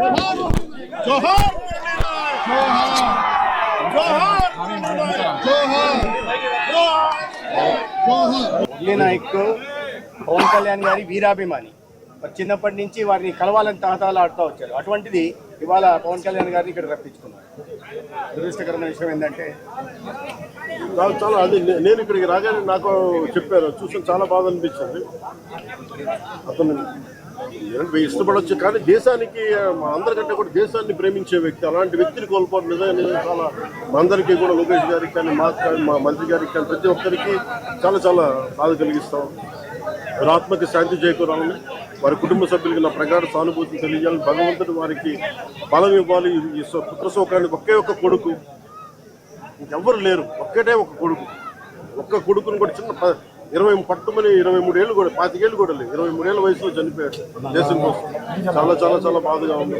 జోహార్ జోహార్ జోహార్ జోహార్ నాయక్ పవన్ కళ్యాణ్ గారి వీరాభిమాని. చిన్నప్పటి నుంచి వారిని కలవాలని తాతాలు వచ్చారు. అటువంటిది ఇవాళ పవన్ కళ్యాణ్ గారిని ఇక్కడ రప్పించుకున్నారు. దురదృష్టకరమైన విషయం ఏంటంటే చాలా చాలా అది నేను ఇక్కడికి రాగానే నాకు చెప్పారు. చూసి చాలా బాధ అనిపించింది. అతను ఇష్టపడవచ్చు ఇష్టపడొచ్చు కానీ దేశానికి మా అందరికంటే కూడా దేశాన్ని ప్రేమించే వ్యక్తి అలాంటి వ్యక్తిని కోల్పోవడం నిజంగా చాలా అందరికీ కూడా లోకేష్ గారికి కానీ మా కానీ మా మంత్రి గారికి కానీ ప్రతి ఒక్కరికి చాలా చాలా బాధ కలిగిస్తాం. వారి ఆత్మకి శాంతి చేకూరాలని వారి కుటుంబ సభ్యులకి నా ప్రగాఢ సానుభూతిని తెలియజేయాలని భగవంతుడు వారికి బలం ఇవ్వాలి. ఈ సో- పుత్ర శోకానికి ఒకే ఒక్క కొడుకు. ఇంకెవ్వరు లేరు. ఒక్కటే ఒక కొడుకు. ఒక్క కొడుకుని కూడా చిన్న ప- ఇరవై పట్టుమని ఇరవై మూడేళ్ళు కూడా పాతికేళ్ళు కూడా లేదు ఇరవై మూడేళ్ళ వయసులో చనిపోయాడు. దేశం కోసం. చాలా చాలా చాలా బాధగా ఉంది.